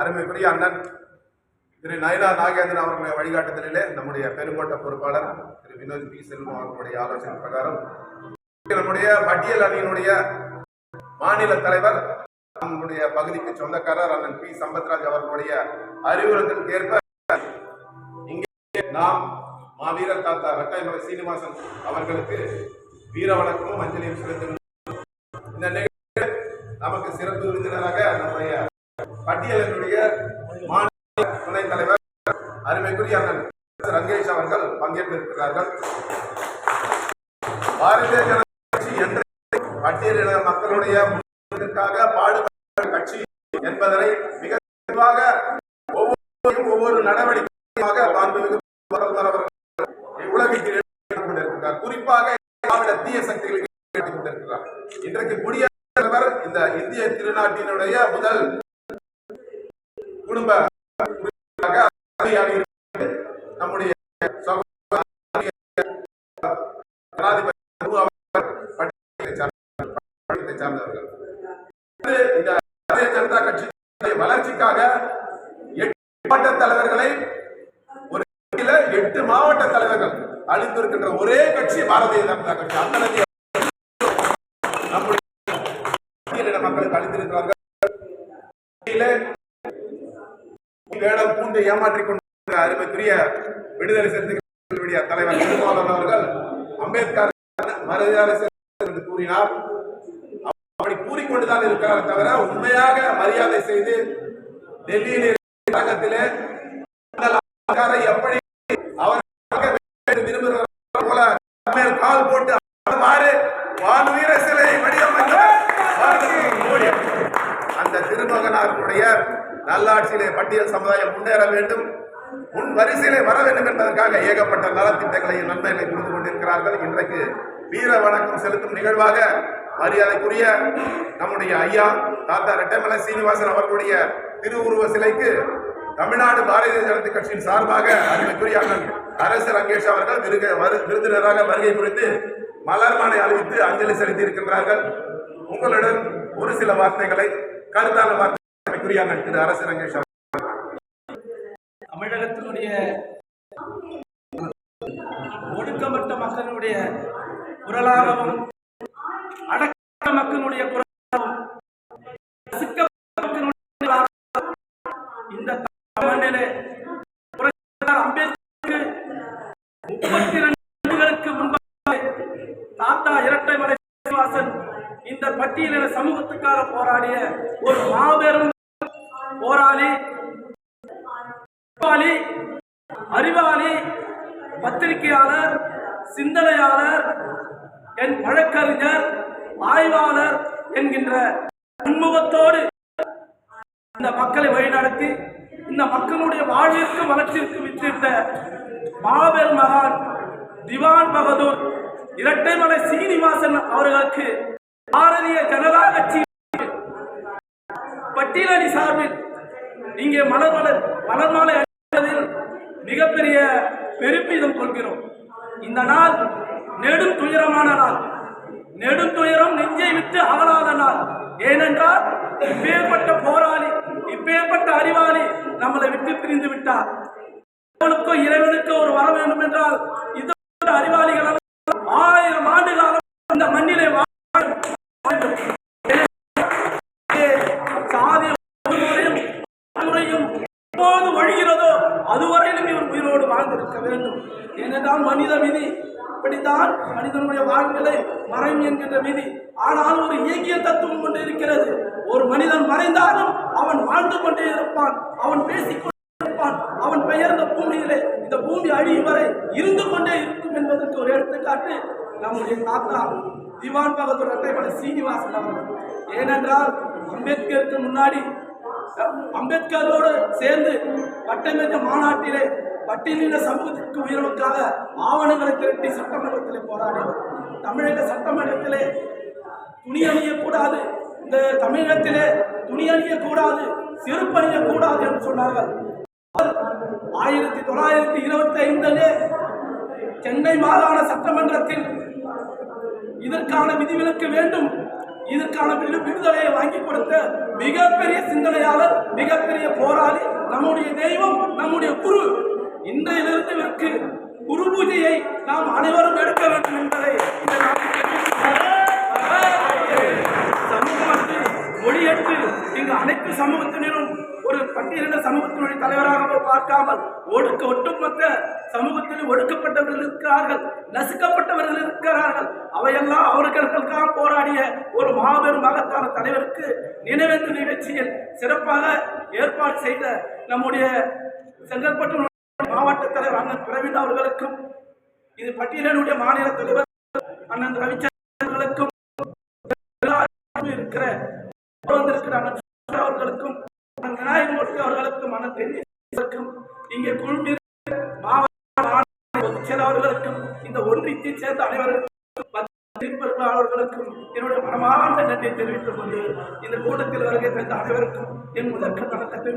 அருமைக்குரிய அண்ணன் திரு நயனா நாகேந்திரன் அவர்களுடைய வழிகாட்டுதலிலே நம்முடைய பெருங்கோட்ட பொறுப்பாளர் திரு வினோத் பி. செல்வம் அவர்களுடைய ஆலோசனை பிரகாரம் நம்முடைய பட்டியல் அணியினுடைய மாநில தலைவர் நம்முடைய பகுதிக்கு சொந்தக்காரர் அண்ணன் பி. சம்பத்ராஜ் அவர்களுடைய அறிவுறுத்தலுக்கு ஏற்ப இங்கே நாம் மாவீரர் தாத்தா ரெட்டைமலை சீனிவாசன் அவர்களுக்கு வீர வணக்கமும் அஞ்சலியும் செலுத்தும் இந்த நிகழ்ச்சியில் நமக்கு சிறப்பு விருந்தினராக நம்முடைய பட்டியலினுடைய மாநில துணைத் தலைவர் அருமைக்குரிய அண்ணன் ரங்கேஷ் அவர்கள் பங்கேற்றிருக்கிறார்கள். பாரதிய ஜனதா கட்சி என்ற பட்டியலின மக்களுடைய முன்னேற்றத்திற்காக பாடுபட்ட கட்சி என்பதனை மிக தெளிவாக ஒவ்வொரு ஒவ்வொரு நடவடிக்கையாக மாண்புமிகு உலகிற்கு எடுத்துக் கொண்டிருக்கிறார். குறிப்பாக திராவிட தீய சக்திகளுக்கு கொண்டிருக்கிறார். இன்றைக்கு குடியரசுத் தலைவர் இந்த இந்திய திருநாட்டினுடைய முதல் குடும்ப நம்முடைய ஜனாதிபதி அபு சார்ந்தவர்கள் இந்த பாரதிய ஜனதா கட்சி வளர்ச்சிக்காக எட்டு மாவட்ட தலைவர்களை ஒரு எட்டு மாவட்ட தலைவர்கள் அளித்திருக்கின்ற ஒரே கட்சி பாரதிய ஜனதா கட்சி. அந்த நம்முடைய மக்களுக்கு அளித்திருக்கிறார்கள் வேடம் பூண்டு ஏமாற்றிக் கொண்ட அருமைக்குரிய விடுதலை சிறுத்தைகளுடைய தலைவர் திருமாவளவன் அவர்கள் அம்பேத்கர் மரியாதை என்று கூறினார். அப்படி கூறிக்கொண்டுதான் இருக்கிறார் தவிர உண்மையாக மரியாதை செய்து டெல்லியில் அரங்கத்திலே எப்படி அவர் விரும்புகிறார் போல மேல் கால் போட்டு அவ்வாறு வானுயிர சிலை வடிவமைத்தவர் அந்த திருமகனாருடைய நல்லாட்சியிலே பட்டியல் சமுதாயம் முன்னேற வேண்டும். முன் வரிசையிலே வர வேண்டும் என்பதற்காக ஏகப்பட்ட நலத்திட்டங்களையும் நன்மைகளை கொடுத்து கொண்டிருக்கிறார்கள். இன்றைக்கு வீர வணக்கம் செலுத்தும் நிகழ்வாக மரியாதைக்குரிய நம்முடைய ஐயா தாத்தா ரெட்டமலை சீனிவாசன் அவர்களுடைய திருவுருவ சிலைக்கு தமிழ்நாடு பாரதிய ஜனதா கட்சியின் சார்பாக அருமைக்குரிய அண்ணன் அரசு ரங்கேஷ் அவர்கள் விருக- வரு- விருந்தினராக வருகை குறித்து மலர் மாலை அணிவித்து அஞ்சலி செலுத்தி இருக்கின்றார்கள் உங்களுடன் ஒரு சில வார்த்தைகளை கருத்தான வார்த்தை வார்த்தைக்குரிய அண்ணன் திரு அரசு ரங்கேஷ் தமிழகத்தினுடைய ஒடுக்கப்பட்ட மக்களுடைய குரலாகவும் அடக்க மக்களுடைய குரலாகவும் இந்த மண்ணிலே புரட்சியாளர் முப்பத்தி முன்பாக தாத்தா இரட்டைமலை சீனிவாசன் இந்த பட்டியலின சமூகத்துக்காக போராடிய ஒரு மாபெரும் போராளி அறிவாளி அறிவாளி பத்திரிகையாளர் சிந்தனையாளர் என் வழக்கறிஞர் ஆய்வாளர் என்கின்ற பன்முகத்தோடு இந்த மக்களை வழிநடத்தி இந்த மக்களுடைய வாழ்விற்கும் வளர்ச்சிக்கும் வித்திட்ட மாபெரும் மகான் திவான் பகதூர் இரட்டைமலை சீனிவாசன் அவர்களுக்கு பாரதிய ஜனதா கட்சி பட்டியலணி சார்பில் இங்கே மலர் மலர் மலர் மாலை மிகப்பெரிய பெருமிதம் கொள்கிறோம். இந்த நாள் நெடும் துயரமான நாள். நெடும் துயரம் நெஞ்சை விட்டு அகலாத நாள். ஏனென்றால் இப்பேற்பட்ட போராளி இப்பேற்பட்ட அறிவாளி நம்மளை விட்டு பிரிந்து விட்டார். இறைவனுக்கோ இறைவனுக்கோ ஒரு வர வேண்டும் என்றால் இது அறிவாளிகள் ஆயிரம் ஆண்டு காலம் இந்த மண்ணிலே பார்க்க வேண்டும். ஏனென்றால் மனித விதி இப்படித்தான் மனிதனுடைய வாழ்க்கையை மறையும் என்கின்ற விதி. ஆனால் ஒரு இயக்கிய தத்துவம் கொண்டு இருக்கிறது. ஒரு மனிதன் மறைந்தாலும் அவன் வாழ்ந்து கொண்டே இருப்பான். அவன் பேசிக்கொண்டிருப்பான் அவன் பெயர்ந்த பூமியிலே இந்த பூமி அழியும் வரை இருந்து கொண்டே இருக்கும் என்பதற்கு ஒரு எடுத்துக்காட்டு நம்முடைய தாத்தா திவான் பகதூர் அட்டைப்படை சீனிவாசன் அவர்கள். ஏனென்றால் அம்பேத்கருக்கு முன்னாடி அம்பேத்கரோடு சேர்ந்து பட்டமேற்ற மாநாட்டிலே பட்டியலின சமூகத்திற்கு உயர்வுக்காக ஆவணங்களை திரட்டி சட்டமன்றத்தில் போராடியவர் தமிழக சட்டமன்றத்திலே துணி அணியக்கூடாது. இந்த தமிழகத்திலே துணி அணியக்கூடாது. செருப்பு அணியக்கூடாது என்று சொன்னார்கள். ஆயிரத்தி தொள்ளாயிரத்தி இருபத்தி ஐந்திலே சென்னை மாகாண சட்டமன்றத்தில் இதற்கான விதிவிலக்கு வேண்டும். இதற்கான விடுதலையை வாங்கி கொடுத்த மிகப்பெரிய சிந்தனையாளர் மிகப்பெரிய போராளி நம்முடைய தெய்வம் நம்முடைய குரு இன்றையிலிருந்து இவருக்கு குரு பூஜையை நாம் அனைவரும் எடுக்க வேண்டும் என்பதை இந்த நாட்டில் மொழியற்று இங்கு அனைத்து சமூகத்தினரும் ஒரு பட்டியலிட சமூகத்தினுடைய தலைவராக பார்க்காமல் ஒடுக்க ஒட்டுமொத்த சமூகத்தில் ஒடுக்கப்பட்டவர்கள் இருக்கிறார்கள் நசுக்கப்பட்டவர்கள் இருக்கிறார்கள். அவையெல்லாம் அவர்களுக்காக போராடிய ஒரு மாபெரும் மகத்தான தலைவருக்கு நினைவேந்து நிகழ்ச்சியில் சிறப்பாக ஏற்பாடு செய்த நம்முடைய செங்கல்பட்டு மாவட்ட தலைவர் அண்ணன் பிரவீன் அவர்களுக்கும் இது பட்டியலினுடைய மாநில தலைவர் அண்ணன் ரவிச்சந்திரர்களுக்கும் இருக்கிற வந்திருக்கிற அண்ணன் அவர்களுக்கும் அண்ணன் விநாயகமூர்த்தி அவர்களுக்கும் அண்ணன் தென்னிக்கும் இங்கே குழுமி மாவட்ட செயலாளர்களுக்கும் இந்த ஒன்றியத்தை சேர்ந்த அனைவருக்கும் அவர்களுக்கும் என்னுடைய மனமார்ந்த நன்றியை தெரிவித்துக் கொண்டு இந்த கூட்டத்தில் வருகை தந்த அனைவருக்கும் என் முதற்க வணக்கத்தை